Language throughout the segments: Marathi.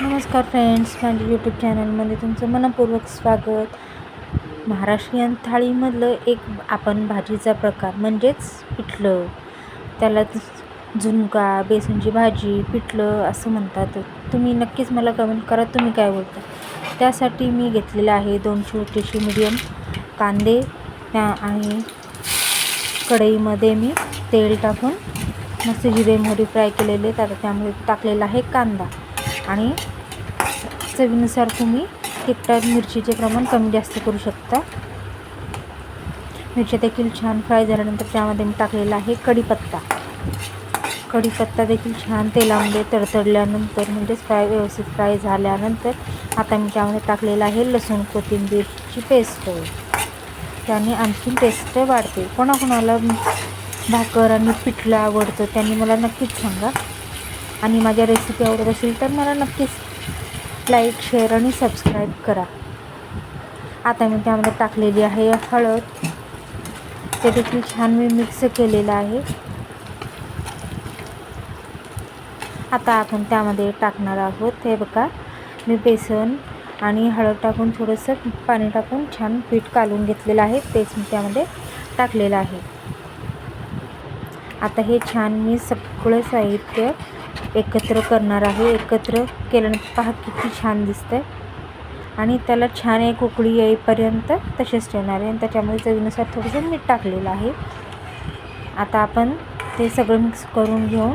नमस्कार फ्रेंड्स माझ्या यूट्यूब चॅनलमध्ये तुमचं मनपूर्वक स्वागत. महाराष्ट्रीयन थाळीमधलं एक आपण भाजीचा प्रकार म्हणजेच पिठलं. त्याला झुणका बेसनची भाजी पिठलं असं म्हणतात. तुम्ही नक्कीच मला कमेंट करा तुम्ही काय बोलता? त्यासाठी मी घेतलेलं आहे दोन छोटेसे मिडियम कांदे त्या आणि कढईमध्ये मी तेल टाकून मस्त जिरे मोहरी फ्राय केलेले. तर त्यामध्ये टाकलेला आहे कांदा. आणि चवीनुसार तुम्ही तिखट मिरचीचे प्रमाण कमी जास्त करू शकता. मिरच्या देखील छान फ्राय झाल्यानंतर त्यामध्ये मी टाकलेला आहे कढीपत्ता. कढीपत्ता देखील छान तेलामध्ये तडतडल्यानंतर म्हणजेच फ्राय व्यवस्थित फ्राय झाल्यानंतर आता मी त्यामध्ये टाकलेला आहे लसूण कोथिंबीरची पेस्ट. त्याने आणखीन टेस्ट वाढते. कोणाकोणाला भाकर आणि पिठलं आवडतं त्यांनी मला नक्कीच सांगा. आणि माझ्या रेसिपी आवडत असेल तर मला नक्कीच लाईक शेअर आणि सबस्क्राईब करा. आता मी त्यामध्ये टाकलेली आहे हळद. ते देखील छान मी मिक्स केलेलं आहे. आता आपण त्यामध्ये टाकणार आहोत. हे बघा मी बेसन आणि हळद टाकून थोडंसं पाणी टाकून छान पीठ कालून घेतलेलं आहे. तेच मी त्यामध्ये टाकलेलं आहे. आता हे छान मी सगळं साहित्य एकत्र करणार आहे एकत्र केल्यानंतर पहा किती छान दिसतं आणि त्याला छान एक उकळी येईपर्यंत तसेच ठेवणार आहे. आणि त्याच्यामध्ये चवीनुसार थोडंसं मीठ टाकलेलं आहे. आता आपण ते सगळं मिक्स करून घेऊन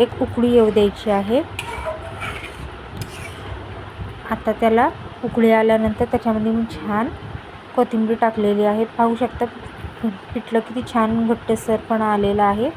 एक उकळी येऊ द्यायची आहे. आता त्याला उकळी आल्यानंतर त्याच्यामध्ये मी छान कोथिंबीर टाकलेली आहे. पाहू शकता पिठलं किती छान घट्टसरपणा आलेला आहे.